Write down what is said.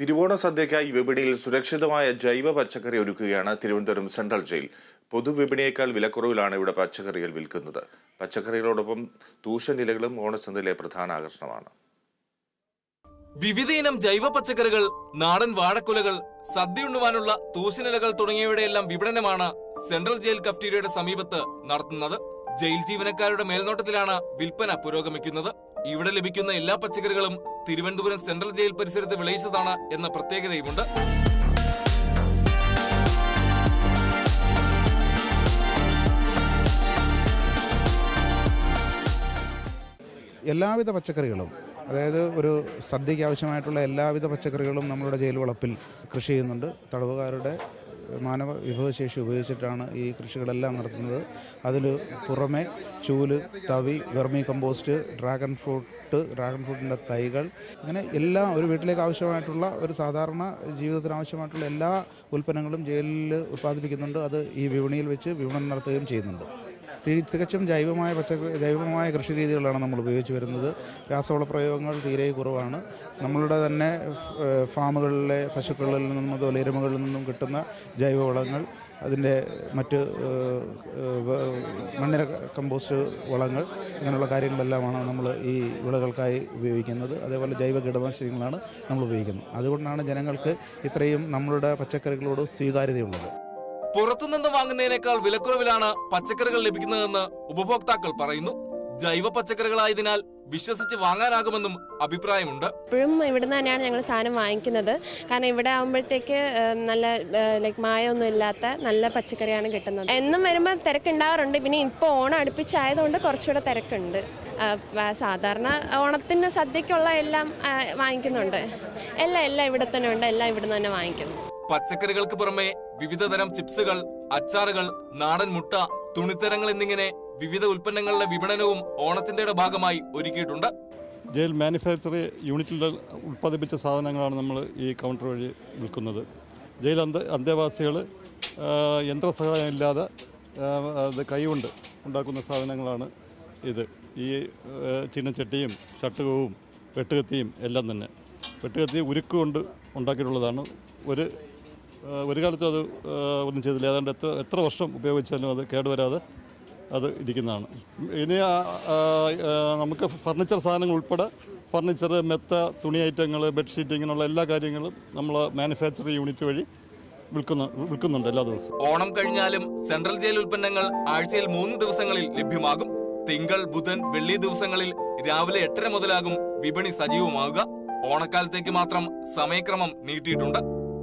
തിരുവോണ സദ്യക്കായി വിപണിയിൽ സുരക്ഷിതമായ ജൈവ പച്ചക്കറി ഒരുക്കുകയാണ് തിരുവനന്തപുരം സെൻട്രൽ ജയിൽ. പൊതുവിപണിയേക്കാൾ വിലക്കുറവിലാണ് ഇവിടെ പച്ചക്കറികൾ വിൽക്കുന്നത്. പച്ചക്കറികളോടൊപ്പം തൂശനിലകളും ഓണച്ചന്തയിലെ പ്രധാന ആകർഷണമാണ്. വിവിധയിനം ജൈവ പച്ചക്കറികൾ നാടൻ വാഴക്കുലകൾ സദ്യ ഉണ്ണുവാനുള്ള തൂശനിലകൾ തുടങ്ങിയവയുടെയെല്ലാം വിപണനമാണ് സെൻട്രൽ ജയിൽ കഫ്റ്റീരിയയുടെ സമീപത്ത് നടത്തുന്നത്. ജയിൽ ജീവനക്കാരുടെ മേൽനോട്ടത്തിലാണ് വിൽപ്പന പുരോഗമിക്കുന്നത്. ഇവിടെ ലഭിക്കുന്ന എല്ലാ പച്ചക്കറികളും തിരുവനന്തപുരം സെൻട്രൽ ജയിൽ പരിസരത്ത് വിളയിച്ചതാണ് എന്ന പ്രത്യേകതയുമുണ്ട്. എല്ലാവിധ പച്ചക്കറികളും അതായത് ഒരു സദ്യയ്ക്ക് ആവശ്യമായിട്ടുള്ള എല്ലാവിധ പച്ചക്കറികളും നമ്മളുടെ ജയിൽ വളപ്പിൽ കൃഷി ചെയ്യുന്നുണ്ട്. തടവുകാരുടെ മാനവ വിഭവശേഷി ഉപയോഗിച്ചിട്ടാണ് ഈ കൃഷികളെല്ലാം നടത്തുന്നത്. അതിൽ പുറമെ ചൂൽ തവി vermicompost dragon fruit dragon ഫ്രൂട്ടിന്റെ തൈകൾ. അങ്ങനെ എല്ലാം ഒരു വീട്ടിലേക്ക് ആവശ്യമായിട്ടുള്ള ഒരു സാധാരണ ജീവിതത്തിന് ആവശ്യമായിട്ടുള്ള എല്ലാ ഉൽപ്പന്നങ്ങളും ജയിലിൽ ഉൽപ്പാദിപ്പിക്കുന്നുണ്ട്. അത് ഈ വിപണിയിൽ വെച്ച് വിപണനം നടത്തുകയും ചെയ്യുന്നുണ്ട്. തികച്ചും ജൈവമായ പച്ചക്കറി ജൈവമായ കൃഷി രീതികളാണ് നമ്മൾ ഉപയോഗിച്ച് വരുന്നത്. രാസവള പ്രയോഗങ്ങൾ തീരെ കുറവാണ്. നമ്മളുടെ തന്നെ ഫാമുകളിലെ പശുക്കളിൽ നിന്നും അതുപോലെ എരുമകളിൽ നിന്നും കിട്ടുന്ന ജൈവവളങ്ങൾ അതിന്റെ മറ്റ് മണ്ണിര കമ്പോസ്റ്റ് വളങ്ങൾ അങ്ങനെയുള്ള കാര്യങ്ങളെല്ലാമാണ് നമ്മൾ ഈ വിളകൾക്കായി ഉപയോഗിക്കുന്നത്. അതേപോലെ ജൈവ കീടനാശിനികളാണ് നമ്മൾ ഉപയോഗിക്കുന്നത്. അതുകൊണ്ടാണ് ജനങ്ങൾക്ക് ഇത്രയും നമ്മളുടെ പച്ചക്കറികളോട് സ്വീകാര്യതയുള്ളത്. പുറത്തുനിന്ന് വാങ്ങുന്നതിനേക്കാൾ വിലക്കുറവിലാണ് പച്ചക്കറികൾ ലഭിക്കുന്നതെന്ന് ഉപഭോക്താക്കൾ പറയുന്നു. ജൈവ പച്ചക്കറികളായതിനാൽ വിശ്വസിച്ച് വാങ്ങാനാകുമെന്നും അഭിപ്രായമുണ്ട്. ഇപ്പോഴും ഇവിടുന്ന് തന്നെയാണ് ഞങ്ങൾ സാധനം വാങ്ങിക്കുന്നത്. കാരണം ഇവിടെ ആകുമ്പോഴത്തേക്ക് നല്ല ലൈക്ക് മായമൊന്നും ഇല്ലാത്ത നല്ല പച്ചക്കറിയാണ് കിട്ടുന്നത്. എന്നും വരുമ്പോൾ തിരക്കുണ്ടാവാറുണ്ട്. പിന്നെ ഇപ്പോൾ ഓണം അടുപ്പിച്ചായതുകൊണ്ട് കുറച്ചുകൂടെ തിരക്കുണ്ട്. സാധാരണ ഓണത്തിന് സദ്യക്കുള്ള എല്ലാം വാങ്ങിക്കുന്നുണ്ട്. എല്ലാം എല്ലാം ഇവിടെ തന്നെ ഉണ്ട്. എല്ലാം ഇവിടുന്ന് തന്നെ വാങ്ങിക്കുന്നു. പച്ചക്കറികൾക്ക് പുറമെ വിവിധതരം ചിപ്സുകൾ അച്ചാറുകൾ നാടൻ മുട്ട തുണിത്തരങ്ങൾ എന്നിങ്ങനെ വിവിധ ഉൽപ്പന്നങ്ങളുടെ വിപണനവും ഓണത്തിന്റെ ഭാഗമായി ഒരുക്കിയിട്ടുണ്ട്. ജയിൽ മാനുഫാക്ചറി യൂണിറ്റിൽ ഉൽപ്പാദിപ്പിച്ച സാധനങ്ങളാണ് നമ്മൾ ഈ കൗണ്ടർ വഴി വിൽക്കുന്നത്. ജയിൽ അന്ത അന്തേവാസികൾ യന്ത്രസഹായം ഇല്ലാതെ അത് കൈകൊണ്ട് ഉണ്ടാക്കുന്ന സാധനങ്ങളാണ് ഇത്. ഈ ചിന്നച്ചട്ടിയും ചട്ടുകവും വെട്ടുകത്തിയും എല്ലാം തന്നെ. വെട്ടുകത്തി ഉരുക്ക് കൊണ്ട് ഉണ്ടാക്കിയിട്ടുള്ളതാണ് ഒരു ഒരു കാലത്തും അത് ഒന്നും ചെയ്തില്ല. ഏതാണ്ട് എത്ര എത്ര വർഷം ഉപയോഗിച്ചാലും അത് കേടുവരാതെ അത് ഇരിക്കുന്നതാണ്. ഇനി നമുക്ക് ഫർണിച്ചർ സാധനങ്ങൾ ഉൾപ്പെടെ ഫർണിച്ചർ മെത്ത തുണി ഐറ്റങ്ങൾ ബെഡ്ഷീറ്റ് ഇങ്ങനെയുള്ള എല്ലാ കാര്യങ്ങളും നമ്മൾ മാനുഫാക്ചറിങ് യൂണിറ്റ് വഴി വിൽക്കുന്ന വിൽക്കുന്നുണ്ട് എല്ലാ ദിവസവും. ഓണം കഴിഞ്ഞാലും സെൻട്രൽ ജയിൽ ഉൽപ്പന്നങ്ങൾ ആഴ്ചയിൽ മൂന്ന് ദിവസങ്ങളിൽ ലഭ്യമാകും. തിങ്കൾ ബുധൻ വെള്ളി ദിവസങ്ങളിൽ രാവിലെ എട്ടര മുതലാകും വിപണി സജീവമാകുക ഓണക്കാലത്തേക്ക് മാത്രം സമയക്രമം നീട്ടിയിട്ടുണ്ട്.